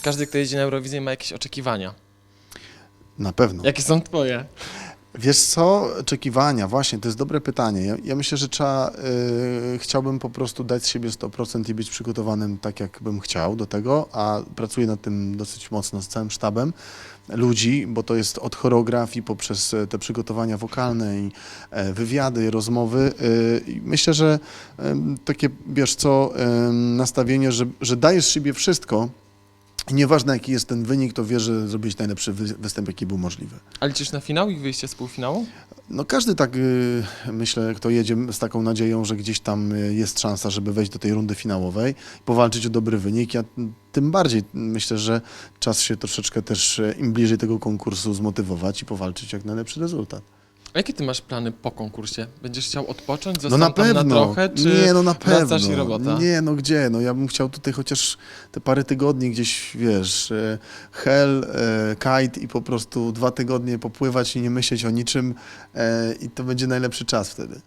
każdy, kto jedzie na Eurowizję ma jakieś oczekiwania. Na pewno. Jakie są twoje? Wiesz co, oczekiwania, właśnie, to jest dobre pytanie. Ja, ja myślę, że trzeba, y, chciałbym po prostu dać z siebie 100% i być przygotowanym tak, jak bym chciał do tego, a pracuję nad tym dosyć mocno z całym sztabem ludzi, bo to jest od choreografii poprzez e, te przygotowania wokalne i e, wywiady, rozmowy. y, Myślę, że takie, wiesz co, nastawienie, że, że dajesz siebie wszystko, nieważne jaki jest ten wynik, to wiesz, że zrobiłeś najlepszy wy- występ, jaki był możliwy. A liczysz na finał i wyjście z półfinału? No każdy tak, y, myślę, kto jedzie z taką nadzieją, że gdzieś tam y, jest szansa, żeby wejść do tej rundy finałowej, powalczyć o dobry wynik. Ja tym bardziej myślę, że czas się troszeczkę też y, im bliżej tego konkursu zmotywować i powalczyć jak najlepszy rezultat. A jakie ty masz plany po konkursie? Będziesz chciał odpocząć? No Zostań na pewno. na trochę, czy nie, no na pewno. i robota? Nie, no gdzie? No ja bym chciał tutaj chociaż te parę tygodni gdzieś, wiesz, e, hell, e, kite i po prostu dwa tygodnie popływać i nie myśleć o niczym e, i to będzie najlepszy czas wtedy.